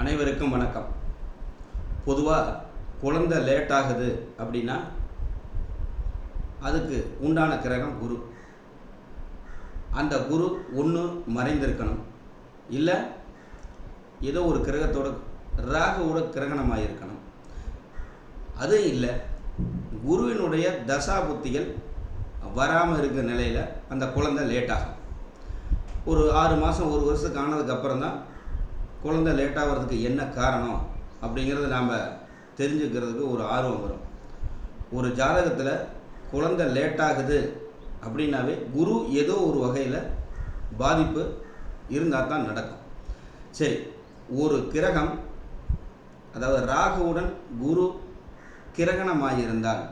அனைவருக்கும் வணக்கம். பொதுவாக குழந்தை லேட் ஆகுது அப்படின்னா அதுக்கு உண்டான கிரகம் குரு. அந்த குரு ஒன்று மறைந்திருக்கணும். இல்லை ஏதோ ஒரு கிரகத்தோட ராகுவோட கிரகணமாக இருக்கணும் அதுவும் இல்லை குருவினுடைய தசா புத்திகள் வராமல் இருக்கிற நிலையில் அந்த குழந்தை லேட் ஆகும். ஒரு ஆறு மாதம் ஒரு வருஷத்துக்கு ஆனதுக்கப்புறம் தான் குழந்தை லேட் என்ன காரணம் அப்படிங்கிறத நாம் தெரிஞ்சுக்கிறதுக்கு ஒரு ஆர்வம் வரும். ஒரு ஜாதகத்தில் குழந்தை லேட்டாகுது அப்படின்னாவே குரு ஏதோ ஒரு வகையில் பாதிப்பு இருந்தால் தான் நடக்கும். சரி ஒரு கிரகம் அதாவது ராகுவுடன் குரு கிரகணமாயிருந்தால்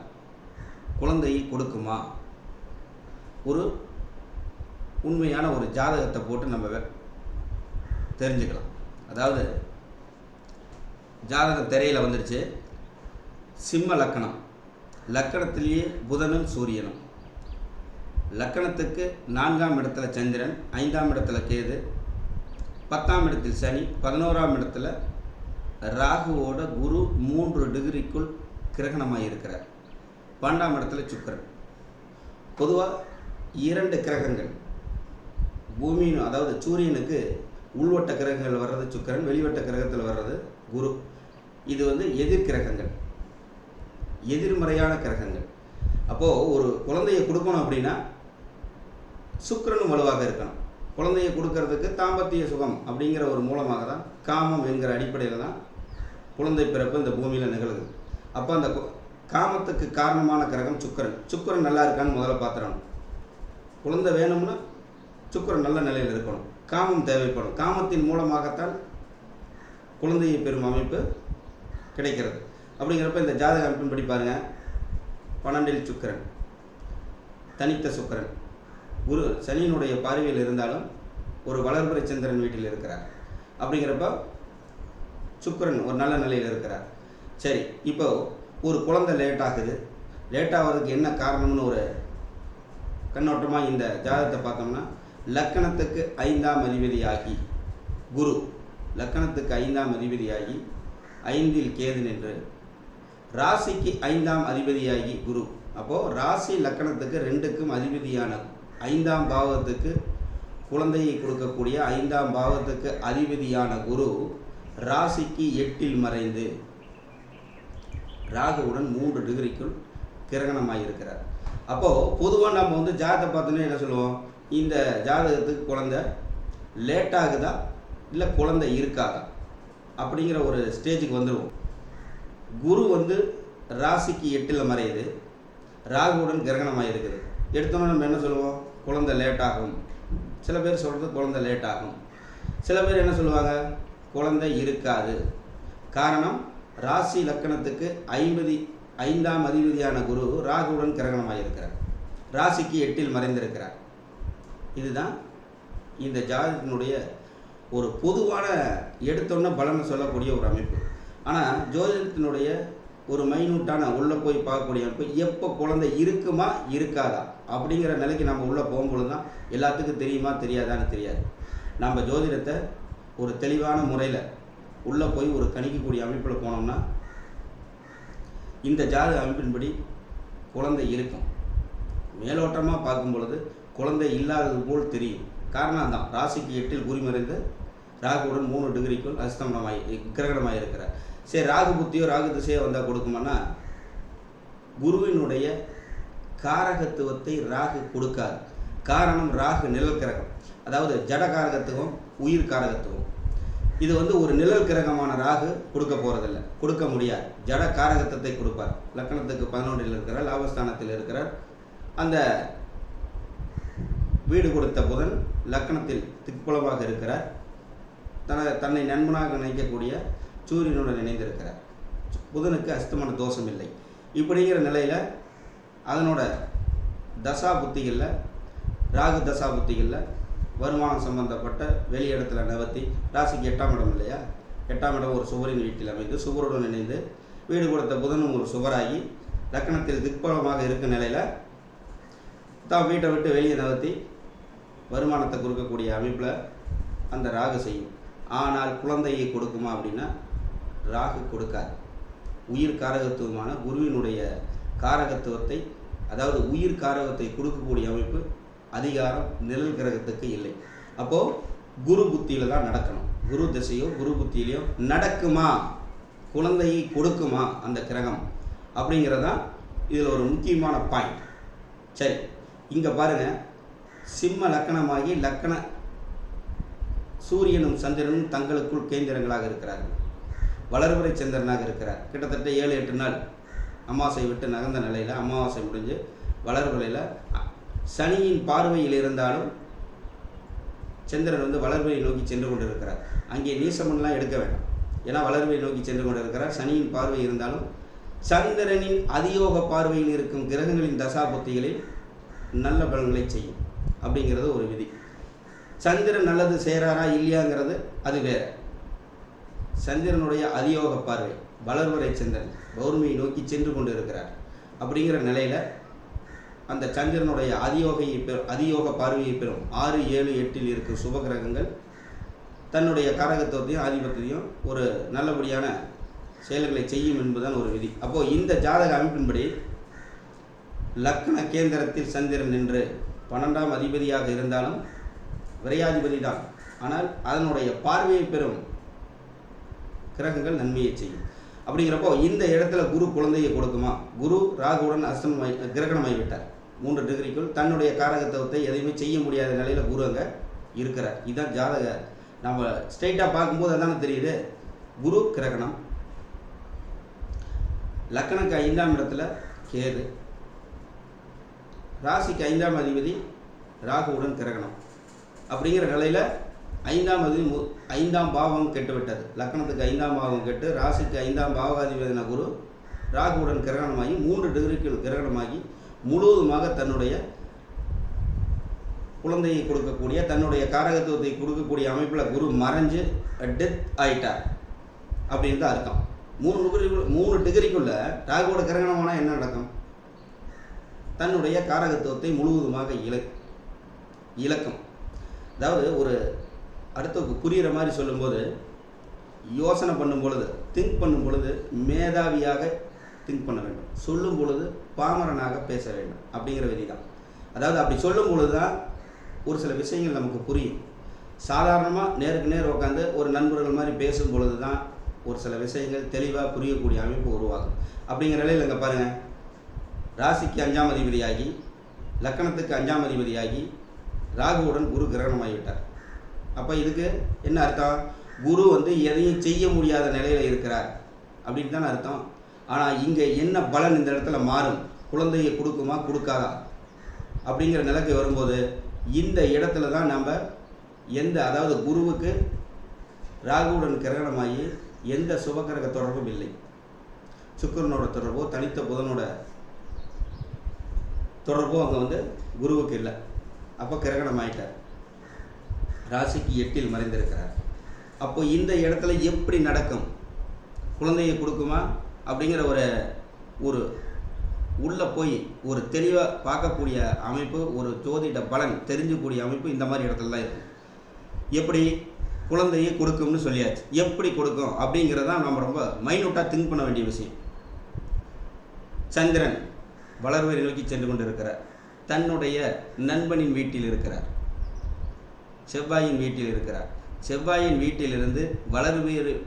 குழந்தையை கொடுக்குமா? ஒரு உண்மையான ஒரு ஜாதகத்தை போட்டு நம்ம தெரிஞ்சுக்கலாம். அதாவது ஜாதகம் திரையில் வந்துடுச்சு சிம்ம லக்கணம். லக்கணத்திலேயே புதனும் சூரியனும். லக்கணத்துக்கு நான்காம் இடத்துல சந்திரன் ஐந்தாம் இடத்துல கேது பத்தாம் இடத்தில் சனி பதினோராம் இடத்துல ராகுவோட குரு மூன்று டிகிரிக்குள் கிரகணமாக இருக்கிறார். பன்னெண்டாம் இடத்துல சுக்கிரன். பொதுவாக இரண்டு கிரகங்கள். பூமியின் அதாவது சூரியனுக்கு உள்வட்ட கிரகங்கள் வர்றது சுக்கிரன் வெளிவட்ட கிரகத்தில் வர்றது குரு. இது வந்து எதிர் கிரகங்கள். எதிர்மறையான கிரகங்கள். அப்போது ஒரு குழந்தையை கொடுக்கணும் அப்படின்னா சுக்கிரனும் வலுவாக இருக்கணும். குழந்தையை கொடுக்கறதுக்கு தாம்பத்திய சுகம் அப்படிங்கிற ஒரு மூலமாக தான் காமம் என்கிற அடிப்படையில் தான் குழந்தை பிறப்பு இந்த பூமியில் நிகழுது. அப்போ அந்த காமத்துக்கு காரணமான கிரகம் சுக்கிரன். சுக்கிரன் நல்லா இருக்கான்னு முதல்ல பார்த்துடணும். குழந்தை வேணும்னா சுக்கரன் நல்ல நிலையில் இருக்கணும். காமம் தேவைப்படும். காமத்தின் மூலமாகத்தான் குழந்தையை பெறும் அமைப்பு கிடைக்கிறது. அப்படிங்கிறப்ப இந்த ஜாதக அமைப்பின்படி பாருங்க. பன்னெண்டில் சுக்கரன் தனித்த சுக்கரன். குரு சனியினுடைய பார்வையில் இருந்தாலும் ஒரு வளர்பிறை சந்திரன் வீட்டில் இருக்கிறார். அப்படிங்கிறப்ப சுக்கரன் ஒரு நல்ல நிலையில் இருக்கிறார். சரி இப்போ ஒரு குழந்தை லேட் ஆகுது. லேட் ஆகிறதுக்கு என்ன காரணம்னு ஒரு கண்ணோட்டமாக இந்த ஜாதகத்தை பார்த்தோம்னா லக்கணத்துக்கு ஐந்தாம் அதிபதியாகி குரு லக்கணத்துக்கு ஐந்தாம் அதிபதியாகி ஐந்தில் கேது நின்று ராசிக்கு ஐந்தாம் அதிபதியாகி குரு. அப்போது ராசி லக்கணத்துக்கு ரெண்டுக்கும் அதிபதியான ஐந்தாம் பாவத்துக்கு குழந்தையை கொடுக்கக்கூடிய ஐந்தாம் பாவத்துக்கு அதிபதியான குரு ராசிக்கு எட்டில் மறைந்து ராகுவுடன் மூன்று டிகிரிக்குள் கிரகணமாக இருக்கிறார் அப்போது பொதுவாக நம்ம வந்து ஜாதகத்தை பார்த்தோன்னே என்ன சொல்லுவோம்? இந்த ஜாதகத்துக்கு குழந்தை லேட் ஆகுதா இல்லை குழந்தை இருக்காதா? அப்படிங்கிற ஒரு ஸ்டேஜுக்கு வந்துடுவோம் குரு வந்து ராசிக்கு எட்டில் மறையுது. ராகுவுடன் கிரகணமாக இருக்குது. எடுத்தோன்னே நம்ம என்ன சொல்லுவோம்? குழந்தை லேட் ஆகும் சில பேர் சொல்கிறது குழந்தை லேட் ஆகும் சில பேர் என்ன சொல்லுவாங்க? குழந்தை இருக்காது. காரணம் ராசி லக்கணத்துக்கு ஐம்பது ஐந்தாம் அதிபதியான குரு ராகுவுடன் கிரகணமாக இருக்கிறார் ராசிக்கு எட்டில் மறைந்திருக்கிறார். இதுதான் இந்த ஜாதகத்தினுடைய ஒரு பொதுவான எடுத்தோன்ன பலனை சொல்லக்கூடிய ஒரு அமைப்பு. ஆனால் ஜோதிடத்தினுடைய ஒரு மைனூட்டான உள்ளே போய் பார்க்கக்கூடிய அமைப்பு எப்போ குழந்தை இருக்குமா இருக்காதா? அப்படிங்கிற நிலைக்கு நம்ம உள்ளே போகும்பொழுது தான் எல்லாத்துக்கும் தெரியுமா தெரியாதான்னு தெரியாது. நம்ம ஜோதிடத்தை ஒரு தெளிவான முறையில் உள்ளே போய் ஒரு கணிக்கக்கூடிய அமைப்பில் போனோம்னா இந்த ஜாதக அமைப்பின்படி குழந்தை இருக்கும். மேலோட்டமாக பார்க்கும் பொழுது குழந்தை இல்லாதது போல் தெரியும். காரணம் தான் ராசிக்கு எட்டில் குறிமறைந்து ராகுவுடன் மூணு டிகிரிக்குள் அஸ்தமனமாய் கிரகணமாக இருக்கிறார் சரி ராகு புத்தியோ ராகு திசையோ வந்தால் கொடுக்குமானா குருவினுடைய காரகத்துவத்தை ராகு கொடுக்காது. காரணம் ராகு நிழல் கிரகம். அதாவது ஜட காரகத்துவம் உயிர் காரகத்துவம். இது வந்து ஒரு நிழல் கிரகமான ராகு கொடுக்க போகிறதில்ல கொடுக்க முடியாது. ஜட காரகத்துவத்தை கொடுப்பார். லக்கணத்துக்கு பதினொன்றில் இருக்கிறார் லாபஸ்தானத்தில் இருக்கிறார். அந்த வீடு கொடுத்த புதன் லக்கணத்தில் திக்புலமாக இருக்கிறார். தன தன்னை நண்பனாக நினைக்கக்கூடிய சூரியனுடன் இணைந்திருக்கிறார். புதனுக்கு அஸ்தமன தோஷம் இல்லை இப்படிங்கிற நிலையில் அதனோட தசா புத்திகளில் ராகு தசா புத்திகளில் வருமானம் சம்பந்தப்பட்ட வெளி இடத்துல நகர்த்தி ராசிக்கு எட்டாம் இடம் இல்லையா? எட்டாம் இடம் ஒரு சுவரின் வீட்டில் அமைந்து சுவருடன் இணைந்து வீடு கொடுத்த புதனும் ஒரு சுவராகி லக்கணத்தில் திக்பலமாக இருக்கும் நிலையில் தான் வீட்டை விட்டு வெளியே நகர்த்தி வருமானத்தை கொடுக்கக்கூடிய அமைப்பில் அந்த ராகு செய்யும். ஆனால் குழந்தையை கொடுக்குமா அப்படின்னா ராகு கொடுக்காது. உயிர் காரகத்துவமான குருவினுடைய காரகத்துவத்தை அதாவது உயிர் காரகத்தை கொடுக்கக்கூடிய அமைப்பு அதிகாரம் நிழல் கிரகத்துக்கு இல்லை. அப்போது குரு புத்தியில் தான் நடக்கணும். குரு திசையோ குரு புத்தியிலையோ நடக்குமா? குழந்தையை கொடுக்குமா அந்த கிரகம்? அப்படிங்கிறது தான் இதில் ஒரு முக்கியமான பாயிண்ட் சரி இங்கே பாருங்கள் சிம்ம லக்கணமாகி லக்கண சூரியனும் சந்திரனும் தங்களுக்குள் கேந்திரங்களாக இருக்கிறார்கள். வளர்வரை சந்திரனாக இருக்கிறார். கிட்டத்தட்ட ஏழு எட்டு நாள் அமாவாசை விட்டு நகர்ந்த நிலையில் அமாவாசை முடிஞ்சு வளர்வரையில் சனியின் பார்வையில் இருந்தாலும் சந்திரன் வந்து வளர்வையை நோக்கி சென்று கொண்டிருக்கிறார். அங்கே நீசமன்லாம் எடுக்க வேண்டாம். ஏன்னா வளர்வையை நோக்கி சென்று கொண்டிருக்கிறார். சனியின் பார்வை இருந்தாலும் சந்திரனின் அதியோக பார்வையில் இருக்கும் கிரகங்களின் தசாபுத்திகளில் நல்ல பலன்களை செய்யும். அப்படிங்கிறது ஒரு விதி. சந்திரன் நல்லது செய்கிறாரா இல்லையாங்கிறது அது வேற. சந்திரனுடைய அதியோக பார்வை வளர்வரை சந்திரன் பௌர்மியை நோக்கி சென்று கொண்டு இருக்கிறார் அப்படிங்கிற நிலையில் அந்த சந்திரனுடைய அதியோகையை பெறும் அதியோக பார்வையை பெறும். ஆறு ஏழு எட்டில் இருக்கும் சுபகிரகங்கள். தன்னுடைய காரகத்துவத்தையும் ஆதிபத்தியத்தையும் ஒரு நல்லபடியான செயல்களை செய்யும் என்பதுதான் ஒரு விதி. அப்போது இந்த ஜாதக அமைப்பின்படி லக்ன கேந்திரத்தில் சந்திரன் நின்று பன்னெண்டாம் அதிபதியாக இருந்தாலும் விரையாதிபதி தான். ஆனால் அதனுடைய பார்வையை பெறும் கிரகங்கள் நன்மையை செய்யும். அப்படிங்கிறப்போ இந்த இடத்துல குரு குழந்தையை கொடுக்குமா? குரு ராகுடன் அஸ்தமமாய் கிரகணமாய் விட்டார். மூன்று டிகிரிக்குள் தன்னுடைய காரகத்துவத்தை எதையுமே செய்ய முடியாத நிலையில் குரு அங்கே இருக்கிறார். இதுதான் ஜாதக. நம்ம ஸ்ட்ரைட்டாக பார்க்கும்போது அதானே தெரியுது? குரு கிரகணம். லக்கணக்கு ஐந்தாம் இடத்துல கேது. ராசிக்கு ஐந்தாம் அதிபதி ராகுவுடன் கிரகணம். அப்படிங்கிற நிலையில் ஐந்தாம் அதிபதி மு ஐந்தாம் பாவம் கெட்டுவிட்டது. லக்கணத்துக்கு ஐந்தாம் பாவம் கெட்டு ராசிக்கு ஐந்தாம் பாவகாதிபதின குரு ராகுவுடன் கிரகணமாகி மூன்று டிகிரிக்குள் கிரகணமாகி முழுவதுமாக தன்னுடைய குழந்தையை கொடுக்கக்கூடிய தன்னுடைய காரகத்துவத்தை கொடுக்கக்கூடிய அமைப்பில் குரு மறைஞ்சு டெத் ஆயிட்டார். அப்படின்னு தான் அர்த்தம். மூணு டிகிரி மூணு டிகிரிக்குள்ளே ராகுவோட கிரகணமானால் என்ன நடக்கும்? தன்னுடைய காரகத்துவத்தை முழுவதுமாக இழ இலக்கம் அதாவது ஒரு அடுத்தவருக்கு புரிகிற மாதிரி சொல்லும்போது யோசனை பண்ணும் பொழுது திங்க் பண்ணும் பொழுது மேதாவியாக திங்க் பண்ண வேண்டும். சொல்லும் பொழுது பாமரனாக பேச வேண்டும் அப்படிங்கிற விதி தான் அதாவது அப்படி சொல்லும் பொழுது தான் ஒரு சில விஷயங்கள் நமக்கு புரியும். சாதாரணமாக நேருக்கு நேர் உட்காந்து ஒரு நண்பர்கள் மாதிரி பேசும் பொழுது தான் ஒரு சில விஷயங்கள் தெளிவாக புரியக்கூடிய அமைப்பு உருவாகும். அப்படிங்கிற நிலையில் இங்கே பாருங்கள் ராசிக்கு அஞ்சாம் அதிபதியாகி லக்கணத்துக்கு அஞ்சாம் அதிபதியாகி ராகுவுடன் குரு கிரகணமாகிவிட்டார். அப்போ இதுக்கு என்ன அர்த்தம்? குரு வந்து எதையும் செய்ய முடியாத நிலையில் இருக்கிறார் அப்படின்னு தான் அர்த்தம். ஆனால் இங்கே என்ன பலன் இந்த இடத்துல மாறும்? குழந்தையை கொடுக்குமா கொடுக்காதா? அப்படிங்கிற நிலைக்கு வரும்போது இந்த இடத்துல தான் நம்ம எந்த அதாவது குருவுக்கு ராகுவுடன் கிரகணமாகி எந்த சுபகிரக தொடர்பும் இல்லை. சுக்கரனோட தொடர்போ தனித்த புதனோட தொடர்பும் அங்கே வந்து குருவுக்கு இல்லை. அப்போ கிரகணம் ஆயிட்டார். ராசிக்கு எட்டில் மறைந்திருக்கிறார். அப்போ இந்த இடத்துல எப்படி நடக்கும்? குழந்தையை கொடுக்குமா? அப்படிங்கிற ஒரு ஒரு உள்ளே போய் ஒரு தெளிவாக பார்க்கக்கூடிய அமைப்பு ஒரு ஜோதிட பலன் தெரிஞ்சக்கூடிய அமைப்பு இந்த மாதிரி இடத்துல தான் இருக்கும் எப்படி? குழந்தையை கொடுக்கும்னு சொல்லியாச்சு. எப்படி கொடுக்கும்? அப்படிங்கிறதான் நம்ம ரொம்ப மைனூட்டாக திங்க் பண்ண வேண்டிய விஷயம். சந்திரன் வளர்வை நோக்கி சென்று கொண்டிருக்கிறார். தன்னுடைய நண்பனின் வீட்டில் இருக்கிறார். செவ்வாயின் வீட்டில் இருக்கிறார். செவ்வாயின் வீட்டிலிருந்து வளர்வேறு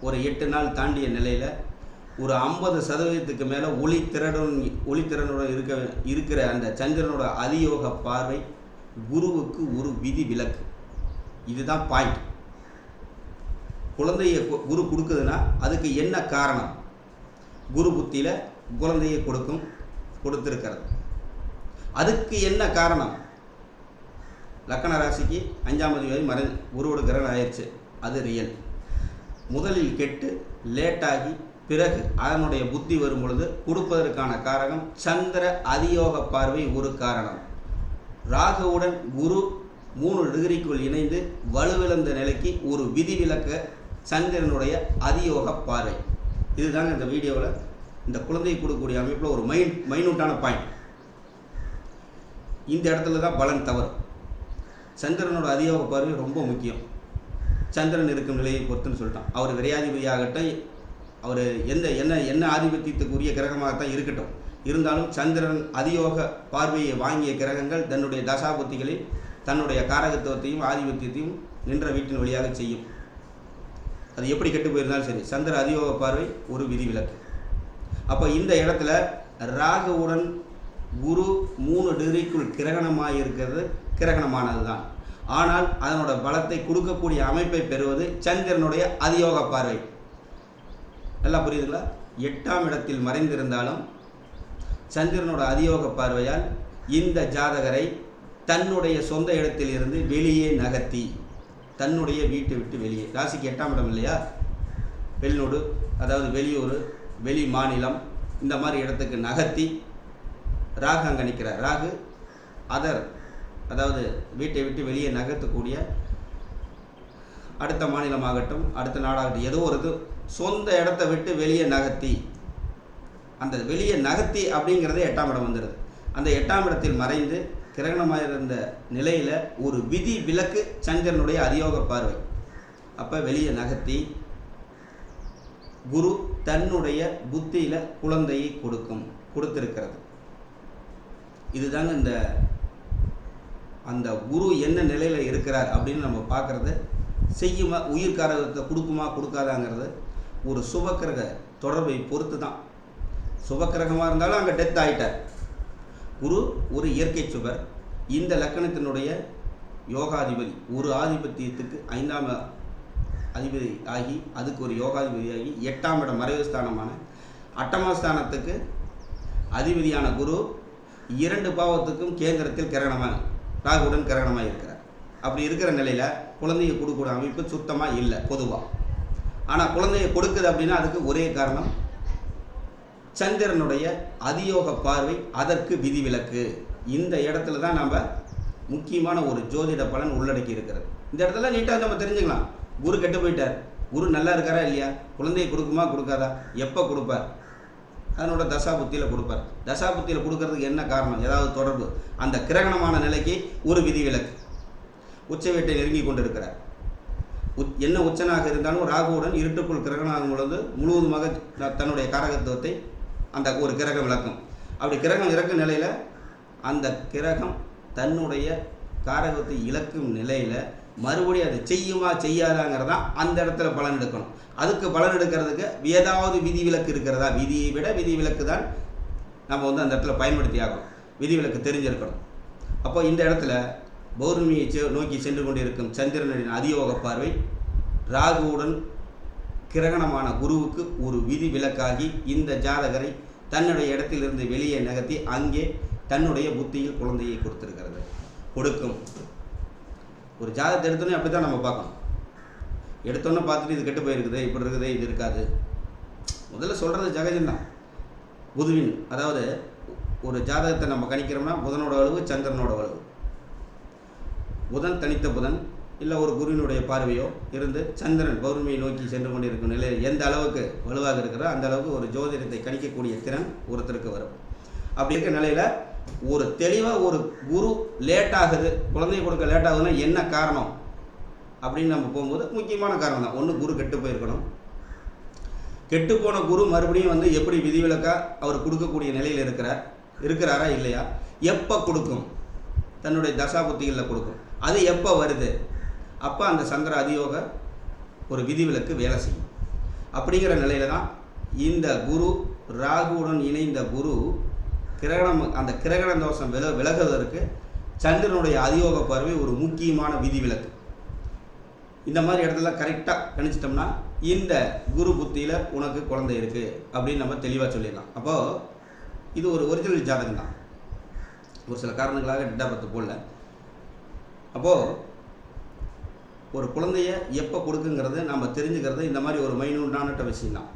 ஒரு எட்டு நாள் தாண்டிய நிலையில் ஒரு ஐம்பது சதவீதத்துக்கு மேலே ஒளி திறனுடன் ஒளித்திறனுடன் இருக்க இருக்கிற அந்த சந்திரனோட அதியோக பார்வை குருவுக்கு ஒரு விதி விலக்கு. இதுதான் பாயிண்ட் குழந்தைய கு- குரு கொடுக்குதுன்னா அதுக்கு என்ன காரணம்? குரு புத்தியில் குழந்தையை கொடுக்கும். கொடுத்துருக்கிறது. அதுக்கு என்ன காரணம்? லக்கண ராசிக்கு அஞ்சாம் அதிபதி மறை குருவோட கிரகணம் ஆயிடுச்சு. அது ரியல் முதலில் கெட்டு லேட்டாகி பிறகு அதனுடைய புத்தி வரும் பொழுது கொடுப்பதற்கான காரணம் சந்திர அதியோக பார்வை ஒரு காரணம். ராகுவுடன் குரு மூணு டிகிரிக்குள் இணைந்து வலுவிழந்த நிலைக்கு ஒரு விதிவிலக்க சந்திரனுடைய அதியோக பார்வை. இதுதாங்க இந்த வீடியோவில் இந்த குழந்தையை கொடுக்கக்கூடிய அமைப்பில் ஒரு மைன் மைனூட்டான பாயிண்ட் இந்த இடத்துல தான் பலன் தவறு. சந்திரனோட அதியோக பார்வை ரொம்ப முக்கியம். சந்திரன் இருக்கும் நிலையை பொறுத்துன்னு சொல்லிட்டான். அவர் விரையாதிபதியாகட்டும் அவர் எந்த என்ன என்ன ஆதிபத்தியத்துக்குரிய கிரகமாகத்தான் இருக்கட்டும். இருந்தாலும் சந்திரன் அதியோக பார்வையை வாங்கிய கிரகங்கள் தன்னுடைய தசாபுத்திகளில் தன்னுடைய காரகத்துவத்தையும் ஆதிபத்தியத்தையும் நின்ற வீட்டின் வழியாக செய்யும். அது எப்படி கெட்டு போயிருந்தாலும் சரி சந்திர அதியோக பார்வை ஒரு விதிவிலக்கு. அப்போ இந்த இடத்துல ராகுவுடன் குரு மூணு டிகிரிக்குள் கிரகணமாக இருக்கிறது கிரகணமானது தான் ஆனால் அதனோட பலத்தை கொடுக்கக்கூடிய அமைப்பை பெறுவது சந்திரனுடைய அதியோக பார்வை. நல்லா புரியுதுங்களா? எட்டாம் இடத்தில் மறைந்திருந்தாலும் சந்திரனோட அதியோக பார்வையால் இந்த ஜாதகரை தன்னுடைய சொந்த இடத்தில் இருந்து வெளியே நகர்த்தி தன்னுடைய வீட்டை விட்டு வெளியே ராசிக்கு எட்டாம் இடம் இல்லையா? வெளிநூடு அதாவது வெளியூர் வெளி மாநிலம் இந்த மாதிரி இடத்துக்கு நகர்த்தி ராகு அங்கே நிற்கிறார் ராகு அதர் அதாவது வீட்டை விட்டு வெளியே நகர்த்தக்கூடிய அடுத்த மாநிலமாகட்டும் அடுத்த நாடாகட்டும் ஏதோ ஒரு இது சொந்த இடத்த விட்டு வெளியே நகர்த்தி அந்த வெளியே நகர்த்தி அப்படிங்கிறதே எட்டாம் இடம் வந்துடுது அந்த எட்டாம் இடத்தில் மறைந்து கிரகணமாக இருந்த நிலையில் ஒரு விதி விலக்கு சந்திரனுடைய அதியோக பார்வை. அப்போ வெளியே நகர்த்தி குரு தன்னுடைய புத்தியில் குழந்தையை கொடுக்கும் கொடுத்திருக்கிறது. இதுதாங்க இந்த அந்த குரு என்ன நிலையில் இருக்கிறார் அப்படின்னு நம்ம பார்க்குறது. செய்யுமா உயிர்காரகத்தை கொடுக்குமா கொடுக்காதாங்கிறது ஒரு சுபக்கிரக தொடர்பை பொறுத்து தான் சுபக்கிரகமாக இருந்தாலும் அங்கே டெத் ஆகிட்டார் குரு ஒரு இயற்கை சுபர். இந்த லக்கணத்தினுடைய யோகாதிபதி ஒரு ஆதிபத்தியத்துக்கு ஐந்தாம் அதிபதி ஆகி அதுக்கு ஒரு யோகாதிபதியாகி எட்டாம் இடம் மறைவு ஸ்தானமான அட்டமஸ்தானத்துக்கு அதிபதியான குரு இரண்டு பாவத்துக்கும் கேந்திரத்தில் கிரகணமாக ராகுடன் கிரகணமாக இருக்கிறார். அப்படி இருக்கிற நிலையில் குழந்தைய கொடுக்கூட அமைப்பு சுத்தமாக இல்லை பொதுவாக ஆனால் குழந்தையை கொடுக்குது அப்படின்னா அதுக்கு ஒரே காரணம் சந்திரனுடைய அதியோக பார்வை அதற்கு விதிவிலக்கு. இந்த இடத்துல தான் நம்ம முக்கியமான ஒரு ஜோதிட பலன் உள்ளடக்கி இருக்கிறது. இந்த இடத்துல நீட்டாக நம்ம தெரிஞ்சுக்கலாம். குரு கெட்டு போயிட்டார். குரு நல்லா இருக்காரா இல்லையா? குழந்தையை கொடுக்குமா கொடுக்காதா? எப்போ கொடுப்பார்? அதனோட தசா புத்தியில் கொடுப்பார். தசா புத்தியில் கொடுக்கறதுக்கு என்ன காரணம்? ஏதாவது தொடர்பு. அந்த கிரகணமான நிலைக்கு ஒரு விதிவிலக்கு. உச்ச வீட்டை நெருங்கி கொண்டிருக்கிறார். உச் என்ன உச்சனாக இருந்தாலும் ராகுவுடன் இருட்டுக்குள் கிரகணம் பொழுது முழுவதுமாக த- தன்னுடைய காரகத்துவத்தை அந்த ஒரு கிரகம் விளக்கும். அப்படி கிரகம் இறக்கும் நிலையில் அந்த கிரகம் தன்னுடைய காரகத்தை இழக்கும் நிலையில் மறுபடியும் அது செய்யுமா செய்யாதாங்கிறதா அந்த இடத்துல பலன் எடுக்கணும். அதுக்கு பலன் எடுக்கிறதுக்கு ஏதாவது விதி விலக்கு இருக்கிறதா? விதியை விட விதி விலக்கு தான் நம்ம வந்து அந்த இடத்துல பயன்படுத்தி ஆகணும். விதி விலக்கு தெரிஞ்சிருக்கணும். அப்போ இந்த இடத்துல பௌர்ணமியை செ- நோக்கி சென்று கொண்டிருக்கும் சந்திரனின் அதியோக பார்வை ராகுவுடன் கிரகணமான குருவுக்கு ஒரு விதி விலக்காகி இந்த ஜாதகரை தன்னுடைய இடத்திலிருந்து வெளியே நகர்த்தி அங்கே தன்னுடைய புத்தியில் குழந்தையை கொடுத்திருக்கிறது. கொடுக்கும். ஒரு ஜாதகத்தை எடுத்தோன்னே அப்படி தான் நம்ம பார்க்கணும். எடுத்தோன்னே பார்த்துட்டு இது கெட்டு போயிருக்குது இப்படி இருக்குது இது இருக்காது. முதல்ல சொல்கிறது ஜெகஜந்தான் புதுவின் அதாவது ஒரு ஜாதகத்தை நம்ம கணிக்கிறோம்னா புதனோட அளவு சந்திரனோட அளவு. புதன் தனித்த புதன் இல்லை ஒரு குருவினுடைய பார்வையோ இருந்து சந்திரன் பௌர்ணமியை நோக்கி சென்று கொண்டிருக்கும் நிலையில் எந்த அளவுக்கு வலுவாக இருக்கிறோ அந்த அளவுக்கு ஒரு ஜோதிடத்தை கணிக்கக்கூடிய திறன் ஒருத்தருக்கு வரும். அப்படி இருக்க நிலையில் ஒரு தெளிவாக ஒரு குரு லேட் ஆகுது குழந்தை கொடுக்க லேட் ஆகுதுன்னா என்ன காரணம்? அப்படின்னு நம்ம போகும்போது முக்கியமான காரணம் தான். ஒன்று குரு கெட்டு போயிருக்கணும். கெட்டுப்போன குரு மறுபடியும் வந்து எப்படி விதிவிலக்கா அவர் கொடுக்கக்கூடிய நிலையில் இருக்கிறார் இருக்கிறாரா இல்லையா? எப்போ கொடுக்கும்? தன்னுடைய தசாபுத்திகளில் கொடுக்கும். அது எப்போ வருது? அப்போ அந்த சந்திர அதியோக ஒரு விதிவிலக்கு வேலை செய்யும். அப்படிங்கிற நிலையில தான் இந்த குரு ராகுவுடன் இணைந்த குரு கிரகணம் அந்த கிரகண தோஷம் வில விலகுவதற்கு சந்திரனுடைய அதியோக பார்வை ஒரு முக்கியமான விதி விலக்கு இந்த மாதிரி இடத்துல கரெக்டாக கணிச்சிட்டோம்னா இந்த குரு புத்தியில் உனக்கு குழந்தை இருக்குது அப்படின்னு நம்ம தெளிவாக சொல்லிடலாம். அப்போது இது ஒரு ஒரிஜினல் ஜாதகம் தான். ஒரு சில காரணங்களாக டெட்டா பத்து போடல. அப்போது ஒரு குழந்தைய எப்போ கொடுக்குங்கிறது நம்ம தெரிஞ்சுக்கிறது இந்த மாதிரி ஒரு மைனூட்டான விஷயம் தான்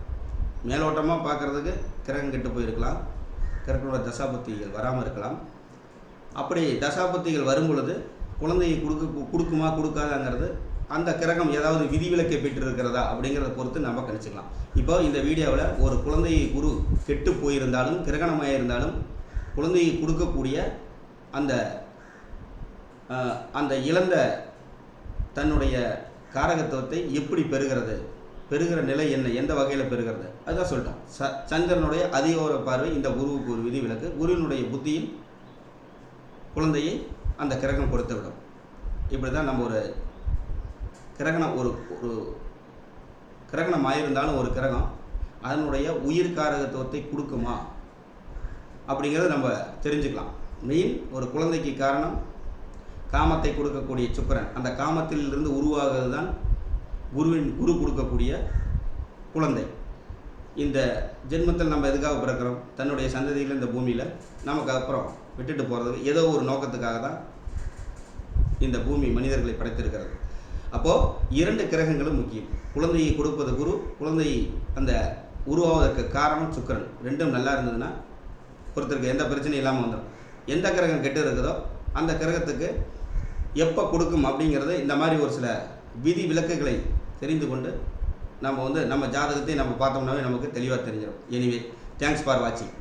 மேலோட்டமாக பார்க்குறதுக்கு கிரகம் கெட்டு போயிருக்கலாம். கிரகணோட தசாபுத்திகள் வராமல் இருக்கலாம். அப்படி தசாபுத்திகள் வரும் பொழுது குழந்தையை கொடுக்க கொடுக்குமா கொடுக்காதாங்கிறது அந்த கிரகம் ஏதாவது விதிவிலக்கை பெற்றிருக்கிறதா அப்படிங்கிறத பொறுத்து நம்ம கணிச்சுக்கலாம். இப்போ இந்த வீடியோவில் ஒரு குழந்தையை குரு கெட்டு போயிருந்தாலும் கிரகணமாக இருந்தாலும் குழந்தையை கொடுக்கக்கூடிய அந்த அந்த இழந்த தன்னுடைய காரகத்துவத்தை எப்படி பெறுகிறது? பெறுகிற நிலை என்ன? எந்த வகையில் பெறுகிறது அதுதான் சொல்லிட்டோம். ச சந்திரனுடைய அதிகோர பார்வை இந்த குருவுக்கு ஒரு விதி விளக்கு குருவினுடைய புத்தியில் குழந்தையை அந்த கிரகம் கொடுத்து விடும். இப்படி தான் நம்ம ஒரு கிரகணம் ஒரு ஒரு கிரகணம் ஆயிருந்தாலும் ஒரு கிரகம் அதனுடைய உயிர் காரகத்துவத்தை கொடுக்குமா? அப்படிங்கிறத நம்ம தெரிஞ்சுக்கலாம். மெயின் ஒரு குழந்தைக்கு காரணம் காமத்தை கொடுக்கக்கூடிய சுக்கரன். அந்த காமத்திலிருந்து உருவாகிறது தான் குருவின் குரு கொடுக்கக்கூடிய குழந்தை. இந்த ஜென்மத்தில் நம்ம எதுக்காக பிறக்கிறோம்? தன்னுடைய சந்ததியில் இந்த பூமியில் நமக்கு அப்புறம் விட்டுட்டு போகிறதுக்கு ஏதோ ஒரு நோக்கத்துக்காக தான் இந்த பூமி மனிதர்களை படைத்திருக்கிறது. அப்போது இரண்டு கிரகங்களும் முக்கியம். குழந்தையை கொடுப்பது குரு குழந்தை அந்த உருவாவதற்கு காரணம் சுக்கிரன். ரெண்டும் நல்லா இருந்ததுன்னா ஒருத்தருக்கு எந்த பிரச்சனையும் இல்லாமல் வந்துடும் எந்த கிரகம் கெட்டு இருக்குதோ அந்த கிரகத்துக்கு எப்போ கொடுக்கும் அப்படிங்கிறது இந்த மாதிரி ஒரு சில விதி விலக்குகளை தெரிந்து கொண்டு நம்ம வந்து நம்ம ஜாதகத்தை நம்ம பார்த்தோம்னாவே நமக்கு தெளிவாக தெரிஞ்சிடும் எனிவே தேங்க்ஸ் ஃபார் வாட்சிங்